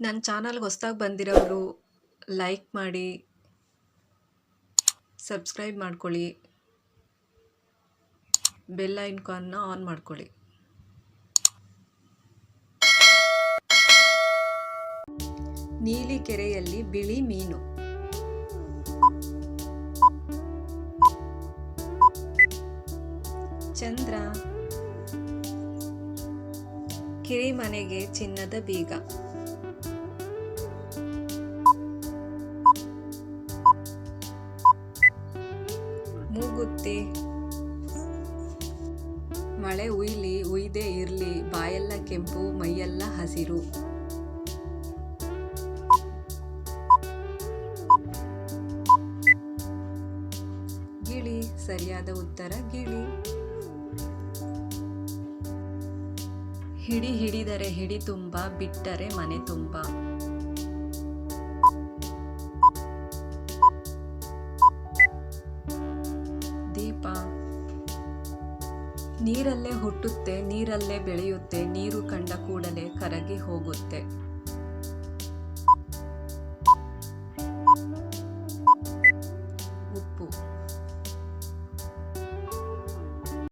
ನನ್ನ ಚಾನಲ್ಗೆ ಹೊಸ್ದಾಗಿ ಬಂದಿರೋರು ಲೈಕ್ ಮಾಡಿ, ಸಬ್ಸ್ಕ್ರೈಬ್ ಮಾಡ್ಕೊಳ್ಳಿ. ಬೆಲ್ ಐನ್ಕಾನ್ನ ಆನ್ ಮಾಡ್ಕೊಳ್ಳಿ. ನೀಲಿ ಕೆರೆಯಲ್ಲಿ ಬಿಳಿ ಮೀನು. ಚಂದ್ರ. ಕಿರಿಮನೆಗೆ ಚಿನ್ನದ ಬೀಗ. ಮೂಗುತ್ತಿ. ಮಳೆ ಉಯ್ಲಿ, ಉಯ್ದೇ ಇರ್ಲಿ, ಬಾಯೆಲ್ಲ ಕೆಂಪು, ಮೈಯೆಲ್ಲ ಹಸಿರು. ಗಿಳಿ, ಸರಿಯಾದ ಉತ್ತರ ಗಿಳಿ. ಹಿಡಿ ಹಿಡಿದರೆ ಹಿಡಿ ತುಂಬ, ಬಿಟ್ಟರೆ ಮನೆ ತುಂಬ. ದೀಪ ನೀರಲ್ಲೇ ಹುಟ್ಟುತ್ತೆ ನೀರಲ್ಲೇ ಬೆಳೆಯುತ್ತೆ ನೀರು ಕಂಡ ಕೂಡಲೇ ಕರಗಿ ಹೋಗುತ್ತೆ.